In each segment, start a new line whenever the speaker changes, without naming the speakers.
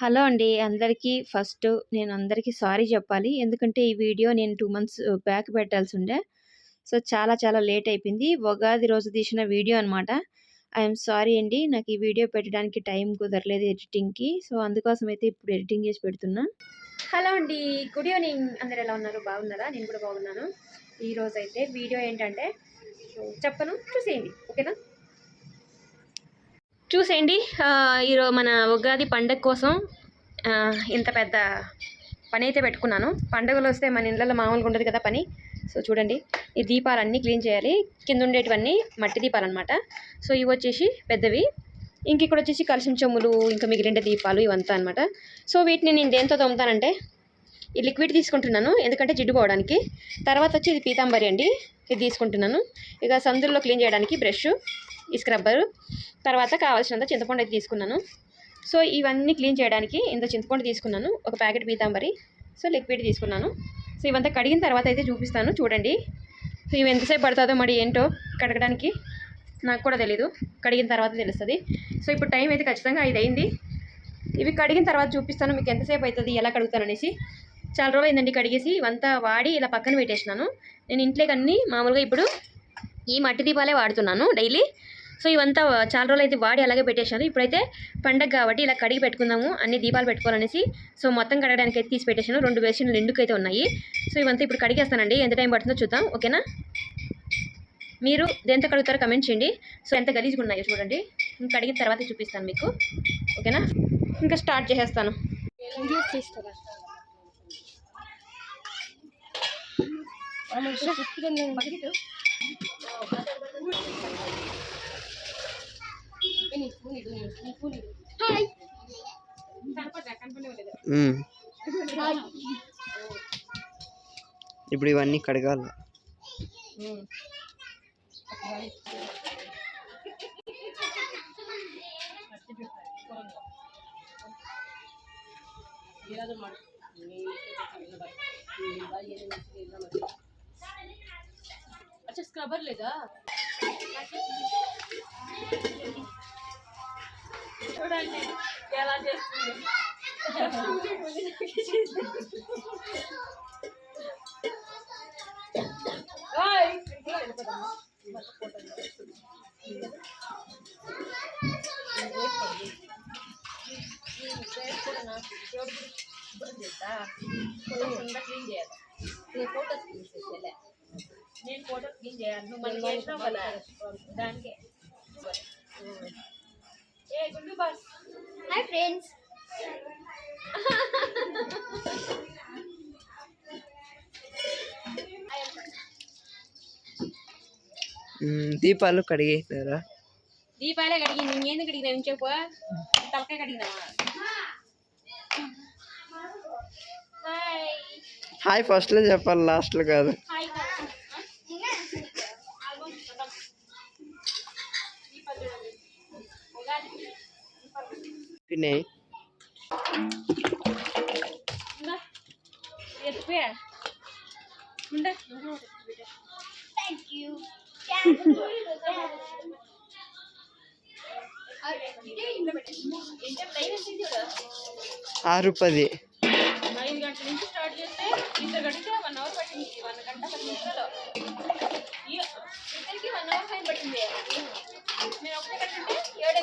Hello అండి. అందరికీ first నేను అందరికీ సారీ చెప్పాలి. ఎందుకంటే ఈ వీడియో నేను టూ మంత్స్ బ్యాక్ పెట్టాల్సి ఉండే సో చాలా చాలా లేట్ అయిపోయింది. ఉగాది రోజు తీసిన వీడియో అనమాట ఐఎమ్ సారీ అండి. నాకు ఈ వీడియో పెట్టడానికి టైం కుదరలేదు ఎడిటింగ్కి. సో అందుకోసం అయితే ఇప్పుడు ఎడిటింగ్ చేసి పెడుతున్నా. హలో అండి. Good evening. అందరు ఎలా ఉన్నారు? బాగున్నారా? నేను కూడా బాగున్నాను. ఈరోజు అయితే వీడియో ఏంటంటే చెప్పను. చూసేయండి. ఓకేనా? చూసేయండి. ఈరోజు మన ఉగాది పండగ కోసం ఇంత పెద్ద పని అయితే పెట్టుకున్నాను. పండుగలు వస్తే మన ఇళ్ళలో మామూలుగా ఉండదు కదా పని. సో చూడండి. ఈ దీపాలన్నీ క్లీన్ చేయాలి. కింద ఉండేటివన్నీ మట్టి దీపాలు అనమాట సో ఇవి వచ్చేసి పెద్దవి. ఇంక ఇక్కడ వచ్చేసి కలిసిన చెమ్ములు ఇంకా మిగిలిన దీపాలు ఇవంతా అనమాట సో వీటిని నేను దేంతో తోముతానంటే ఈ లిక్విడ్ తీసుకుంటున్నాను ఎందుకంటే జిడ్డు పోవడానికి. తర్వాత వచ్చి ఇది పీతాంబరి అండి ఇది తీసుకుంటున్నాను. ఇక సందుల్లో క్లీన్ చేయడానికి బ్రష్. ఈ స్క్రబ్బరు తర్వాత కావాల్సినంత చింతపండు అయితే తీసుకున్నాను. సో ఇవన్నీ క్లీన్ చేయడానికి ఇంత చింతపండు తీసుకున్నాను. ఒక ప్యాకెట్ పీతాంబరి. సో లిక్విడ్ తీసుకున్నాను. సో ఇవంతా కడిగిన తర్వాత అయితే చూపిస్తాను. చూడండి. సో ఇవి ఎంతసేపు పడుతుందో మరి ఏంటో కడగడానికి నాకు కూడా తెలీదు. కడిగిన తర్వాత తెలుస్తుంది. సో ఇప్పుడు టైం అయితే ఖచ్చితంగా ఐదు అయింది. ఇవి కడిగిన తర్వాత చూపిస్తాను. మీకు ఎంతసేపు అవుతుంది ఎలా కడుగుతాను అనేసి. చాలా రోజులు అయిందండి కడిగేసి. ఇవంతా వాడి ఇలా పక్కన పెట్టేసినాను. నేను ఇంట్లోకి అన్నీ మామూలుగా ఇప్పుడు ఈ మట్టి దీపాలే వాడుతున్నాను డైలీ. సో ఇవంతా చాలా రోజులు అయితే వాడి అలాగే పెట్టేశాను ఇప్పుడైతే పండగ కాబట్టి ఇలా కడిగి పెట్టుకుందాము అన్ని దీపాలు పెట్టుకోవాలనేసి. సో మొత్తం కడగడానికి అయితే తీసి పెట్టేశాను. రెండు బేసిన్లు నిండుకు ఉన్నాయి. సో ఇవంతా ఇప్పుడు కడిగేస్తానండి. ఎంత టైం పడుతుందో చూద్దాం. ఓకేనా? మీరు దేంతో కడుగుతారో కమెంట్ చేయండి. సో ఎంత గలీజ్గా ఉన్నాయో చూడండి. ఇంకా కడిగిన తర్వాత చూపిస్తాను మీకు. ఓకేనా? ఇంకా స్టార్ట్ చేసేస్తాను.
మ్మ్. ఇప్పుడు ఇవన్నీ కడగాలి
అచ్చా స్క్రబ్బర్ లేదా చూడండి ఎలా చేస్తుంది క్లీన్ చేయాలి నేను ఫోటోస్ క్లీన్ చేసేలే నేను ఫోటో క్లీన్ చేయాలి నువ్వు మళ్ళీ చేసినావు కదా దానికే ఏ గుండు బాస్
హాయ్ ఫ్రెండ్స్.
దీపాలు కడిగేసారా
దీపాలే కడిగింది. ఇంకేందుకు కడిగినా? నేను చెప్పు తలకాయ కడిగినావా హాయ్
హాయ్ ఫస్ట్లో చెప్పాలి లాస్ట్లో కాదు.
హాయ్
తినే
ఎత్తుపోయా ఉండ
థ్యాంక్ యూ
ఆరు పది.
ఐదు గంటల నుంచి స్టార్ట్ చేస్తే ఇద్దరు గంటకి వన్ అవర్ పట్టింది వన్ గంట పది నిమిషాలు ఇద్దరికి వన్ అవర్ టైం పట్టింది నేను ఒకటే కట్టుంటే ఏడు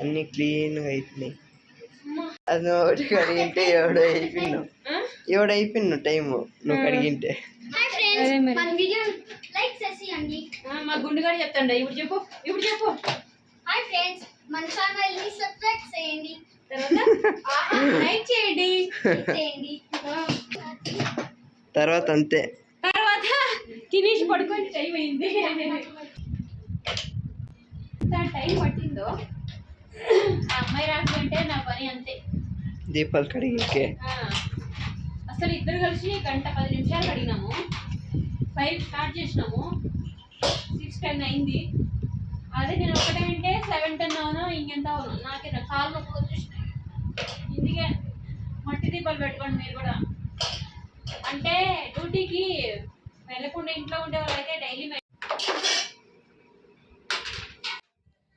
అన్నీ క్లీన్గా అయిపోయినాయి. అది నువ్వు ఒకటి కడిగింటే ఎవడో అయిపోయినావు. ఎవడు అయిపోయినావు టైము. నువ్వు కడిగింటే.
హాయ్ ఫ్రెండ్స్ మన వీడియో లైక్ చేసేయండి
మా గుండుగాడు చెప్తాండ. ఇప్పుడు చెప్పు ఇప్పుడు చెప్పు.
హాయ్ ఫ్రెండ్స్ మన ఛానల్ని సబ్స్క్రైబ్ చేయండి.
తర్వాత
అంతే.
తర్వాత తినేసి పడుకొని టైం అయింది. టైం పట్టిందో ఆ అమ్మాయి రాకంటే నా పని అంతే.
దీపాలు కడిగికే.
అసలు ఇద్దరు కలిసి గంట పది నిమిషాలు కడిగినాము. ఫైవ్ స్టార్ట్ చేసినాము. సిక్స్ టెన్ అయింది. అదే నేను ఒకటే అంటే సెవెన్ టెన్ అవును ఇంకెంత అవును? నాకే నా కాళ్ళు నొప్పులు వచ్చేసినాయి. ఇందుకే మట్టి దీపాలు పెట్టుకోండి మీరు కూడా. అంటే డ్యూటీకి వెళ్ళకుండా ఇంట్లో ఉండే వాళ్ళైతే డైలీ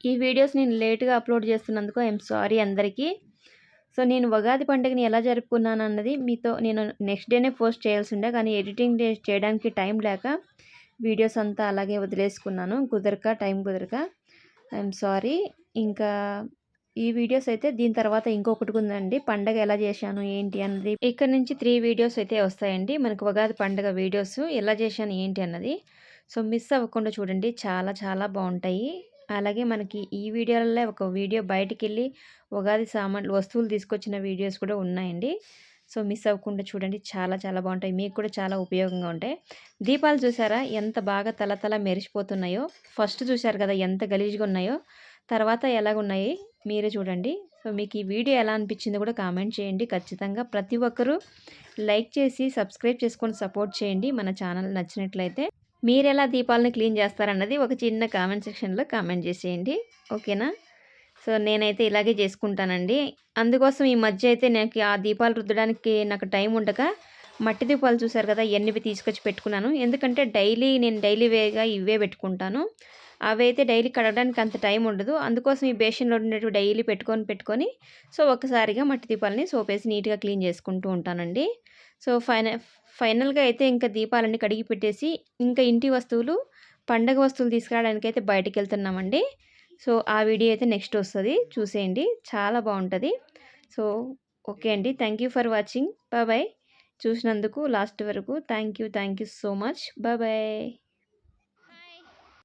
ఈ వీడియోస్ నేను లేట్గా అప్లోడ్ చేస్తున్నందుకు ఐఎమ్ సారీ అందరికీ. సో నేను ఉగాది పండుగని ఎలా జరుపుకున్నాను అన్నది మీతో నేను నెక్స్ట్ డేనే పోస్ట్ చేయాల్సి ఉండే కానీ ఎడిటింగ్ చేయడానికి టైం లేక వీడియోస్ అంతా అలాగే వదిలేసుకున్నాను. కుదరక టైం కుదరక. I'm sorry. ఇంకా ఈ వీడియోస్ అయితే దీని తర్వాత ఇంకొకటి ఉందండి. పండగ ఎలా చేశాను ఏంటి అన్నది. ఇక్కడ నుంచి త్రీ వీడియోస్ అయితే వస్తాయండి. మనకు ఉగాది పండగ వీడియోస్ ఎలా చేశాను ఏంటి అన్నది. సో మిస్ అవ్వకుండా చూడండి. చాలా చాలా బాగుంటాయి. అలాగే మనకి ఈ వీడియోలలో ఒక వీడియో బయటికి వెళ్ళి ఉగాది సామాన్లు వస్తువులు తీసుకొచ్చిన వీడియోస్ కూడా ఉన్నాయండి. సో మిస్ అవ్వకుండా చూడండి. చాలా చాలా బాగుంటాయి. మీకు కూడా చాలా ఉపయోగంగా ఉంటాయి. దీపాలు చూసారా? ఎంత బాగా తలతల మెరిసిపోతున్నాయో. ఫస్ట్ చూసారు కదా ఎంత గలీజ్గా ఉన్నాయో. తర్వాత ఎలాగున్నాయి మీరే చూడండి. సో మీకు ఈ వీడియో ఎలా అనిపించిందో కూడా కామెంట్ చేయండి. ఖచ్చితంగా ప్రతి ఒక్కరూ లైక్ చేసి సబ్స్క్రైబ్ చేసుకొని సపోర్ట్ చేయండి మన ఛానల్ నచ్చినట్లయితే. మీరు ఎలా దీపాలను క్లీన్ చేస్తారన్నది ఒక చిన్న కామెంట్ సెక్షన్లో కామెంట్ చేసేయండి. ఓకేనా? సో నేనైతే ఇలాగే చేసుకుంటానండి. అందుకోసం ఈ మధ్య అయితే నాకు ఆ దీపాలు రుద్దడానికి నాకు టైం ఉండక మట్టి దీపాలు చూసారు కదా ఎన్నివి తీసుకొచ్చి పెట్టుకున్నాను. ఎందుకంటే డైలీ నేను డైలీ వేగా ఇవే పెట్టుకుంటాను. అవి అయితే డైలీ కడగడానికి అంత టైం ఉండదు. అందుకోసం ఈ బేషన్లో ఉండేటివి డైలీ పెట్టుకొని పెట్టుకొని సో ఒక్కసారిగా మట్టి దీపాలని సోపేసి నీట్గా క్లీన్ చేసుకుంటూ ఉంటానండి. సో ఫైన ఫైనల్గా అయితే ఇంకా దీపాలన్నీ కడిగి పెట్టేసి ఇంకా ఇంటి వస్తువులు పండగ వస్తువులు తీసుకురావడానికి అయితే బయటికి వెళ్తున్నామండి సో ఆ వీడియో అయితే నెక్స్ట్ వస్తుంది. చూసేయండి. చాలా బాగుంటుంది. సో ఓకే అండి. Thank you for watching. Bye చూసినందుకు లాస్ట్ వరకు thank you. Thank you so much. Bye.